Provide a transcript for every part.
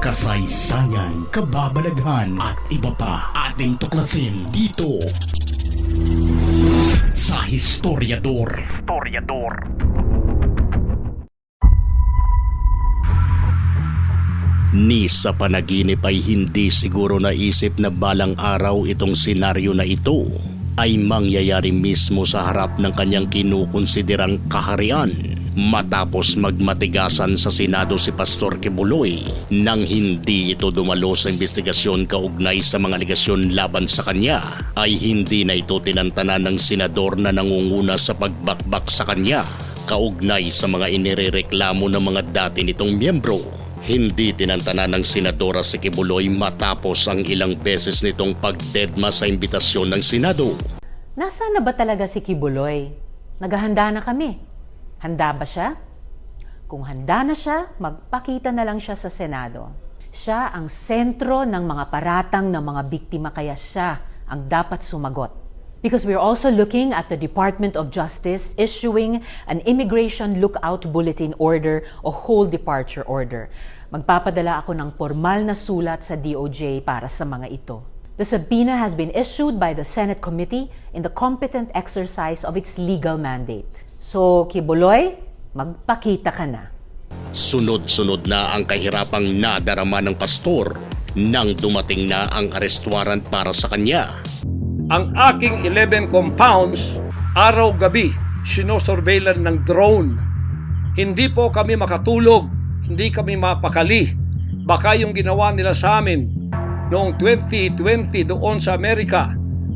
kasaysayan, kababalaghan at iba pa ating tuklasin dito sa Historiador. Historiador. Ni sa panaginip ay hindi siguro naisip na balang araw itong senaryo na ito ay mangyayari mismo sa harap ng kanyang kinukonsiderang kaharian matapos magmatigasan sa Senado si Pastor Kibuloy nang hindi ito dumalo sa investigasyon kaugnay sa mga aligasyon laban sa kanya ay hindi na ito tinantanan ng senador na nangunguna sa pagbakbak sa kanya kaugnay sa mga inirereklamo ng mga dati nitong miyembro. Hindi tinantanan ng senadora si Kibuloy matapos ang ilang beses nitong pagdedma sa imbitasyon ng Senado. Nasaan na ba talaga si Kibuloy? Naghahanda na kami. Handa ba siya? Kung handa na siya, magpakita na lang siya sa Senado. Siya ang sentro ng mga paratang ng mga biktima kaya siya ang dapat sumagot. Because we're also looking at the Department of Justice issuing an Immigration Lookout Bulletin Order o Whole Departure Order. Magpapadala ako ng formal na sulat sa DOJ para sa mga ito. The subpoena has been issued by the Senate Committee in the competent exercise of its legal mandate. So, Kibuloy, magpakita ka na. Sunod-sunod na ang kahirapang nadarama ng pastor nang dumating na ang arrest warrant para sa kanya. ang aking 11 compounds araw-gabi sinosurveillan ng drone. Hindi po kami makatulog, hindi kami mapakali. Baka yung ginawa nila sa amin noong 2020 doon sa Amerika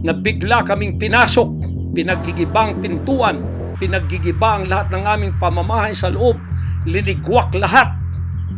na bigla kaming pinasok, pinaggigibang pintuan, pinaggigiba ang lahat ng aming pamamahay sa loob, linigwak lahat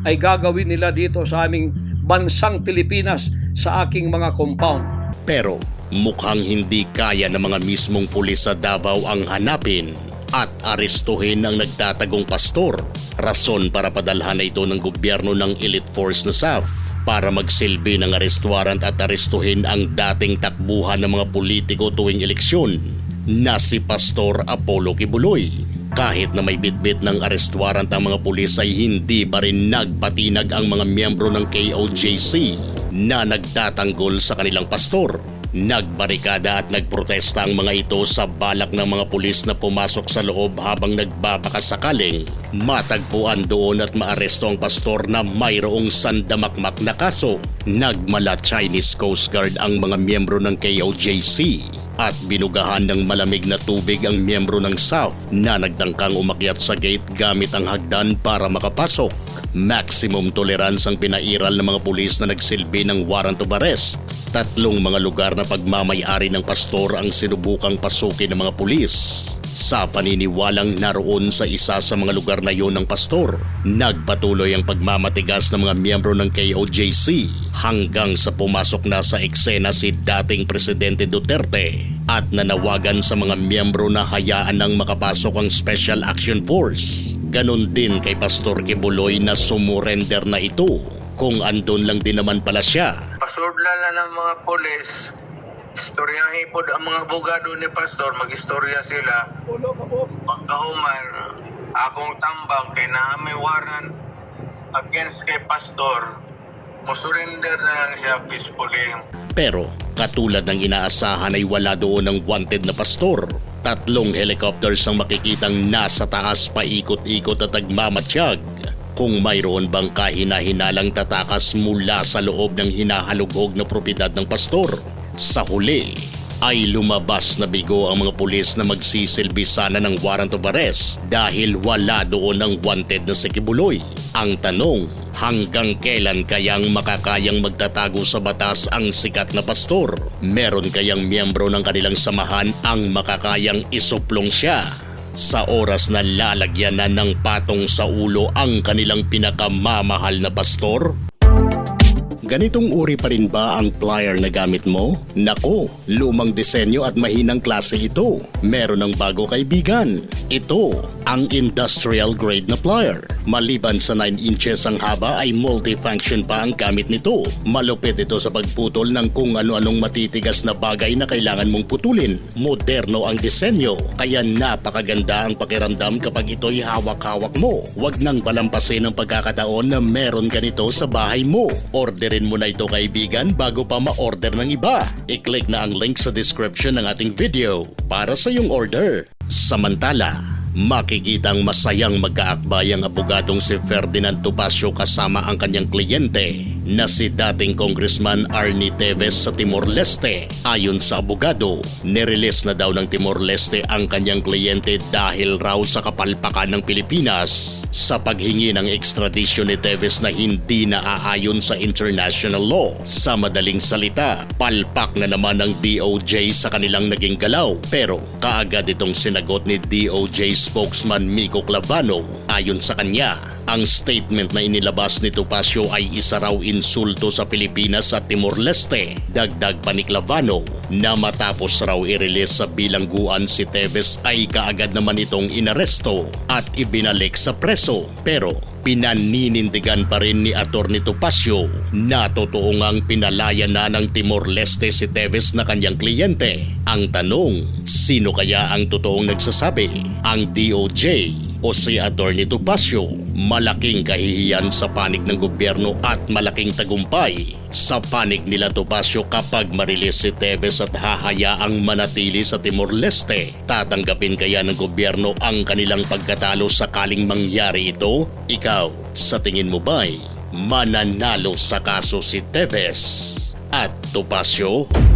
ay gagawin nila dito sa aming bansang Pilipinas sa aking mga compound. Pero mukhang hindi kaya ng mga mismong pulis sa Davao ang hanapin at arestuhin ang nagtatagong pastor. Rason para padalhan na ito ng gobyerno ng elite force na SAF para magsilbi ng arrest at arestuhin ang dating takbuhan ng mga politiko tuwing eleksyon na si Pastor Apollo Kibuloy. Kahit na may bitbit ng arrest warrant ang mga pulis ay hindi pa rin nagpatinag ang mga miyembro ng KOJC na nagtatanggol sa kanilang pastor. Nagbarikada at nagprotesta ang mga ito sa balak ng mga pulis na pumasok sa loob habang nagbabakasakaling matagpuan doon at maaresto ang pastor na mayroong sandamakmak na kaso. Nagmala Chinese Coast Guard ang mga miyembro ng KOJC at binugahan ng malamig na tubig ang miyembro ng SAF na nagdangkang umakyat sa gate gamit ang hagdan para makapasok. Maximum tolerance ang pinairal ng mga pulis na nagsilbi ng warrant of arrest. Tatlong mga lugar na pagmamayari ng pastor ang sinubukang pasukin ng mga pulis. Sa paniniwalang naroon sa isa sa mga lugar na yon ng pastor, nagpatuloy ang pagmamatigas ng mga miyembro ng KOJC hanggang sa pumasok na sa eksena si dating Presidente Duterte at nanawagan sa mga miyembro na hayaan ng makapasok ang Special Action Force. Ganon din kay Pastor Kibuloy na sumurrender na ito kung andon lang din naman pala siya Pasudla na ng mga polis. Istoryahin po ang mga abogado ni Pastor, mag-istorya sila. Pagkahuman, akong tambang kay na may warrant against kay Pastor, musurrender na lang siya peacefully. Pero katulad ng inaasahan ay wala doon ng wanted na pastor. Tatlong helicopters ang makikitang nasa taas paikot-ikot at nagmamatsyag. Kung mayroon bang kahina-hinalang tatakas mula sa loob ng hinahalughog na propiedad ng pastor. Sa huli ay lumabas na bigo ang mga pulis na magsisilbi sana ng warrant of arrest dahil wala doon ang wanted na si Kibuloy. Ang tanong, hanggang kailan kayang makakayang magtatago sa batas ang sikat na pastor? Meron kayang miyembro ng kanilang samahan ang makakayang isuplong siya? Sa oras na lalagyan na ng patong sa ulo ang kanilang pinakamamahal na pastor? Ganitong uri pa rin ba ang plier na gamit mo? Nako, lumang disenyo at mahinang klase ito. Meron ng bago kaibigan. Ito, ang industrial grade na plier. Maliban sa 9 inches ang haba ay multifunction pa ang gamit nito. Malupit ito sa pagputol ng kung ano-anong matitigas na bagay na kailangan mong putulin. Moderno ang disenyo, kaya napakaganda ang pakiramdam kapag ito'y hawak-hawak mo. Huwag nang palampasin ang pagkakataon na meron ka nito sa bahay mo. Orderin mo na ito kaibigan bago pa ma-order ng iba. I-click na ang link sa description ng ating video para sa iyong order. Samantala, makikitang masayang magkaakbay ang abogadong si Ferdinand Topacio kasama ang kanyang kliyente na si dating Congressman Arnie Teves sa Timor-Leste. Ayon sa abogado, nirelease na daw ng Timor-Leste ang kanyang kliyente dahil raw sa kapalpakan ng Pilipinas sa paghingi ng ekstradisyon ni Teves na hindi naaayon sa international law. Sa madaling salita, palpak na naman ng DOJ sa kanilang naging galaw pero kaagad itong sinagot ni DOJ spokesman Miko Clavano. Ayon sa kanya, ang statement na inilabas ni Topacio ay isa raw insulto sa Pilipinas at Timor-Leste. Dagdag pa ni Clavano na matapos raw i-release sa bilangguan si Teves ay kaagad naman itong inaresto at ibinalik sa preso. Pero pinaninindigan pa rin ni Atty. Topacio na totoo ngang pinalaya na ng Timor-Leste si Teves na kanyang kliyente. Ang tanong, sino kaya ang totoong nagsasabi? Ang DOJ o si Atty. Topacio? Malaking kahihiyan sa panig ng gobyerno at malaking tagumpay sa panig nila Topacio kapag marilis si Teves at hahayaang manatili sa Timor-Leste. Tatanggapin kaya ng gobyerno ang kanilang pagkatalo sakaling mangyari ito? Ikaw, sa tingin mo ba'y mananalo sa kaso si Teves at Topacio? Kung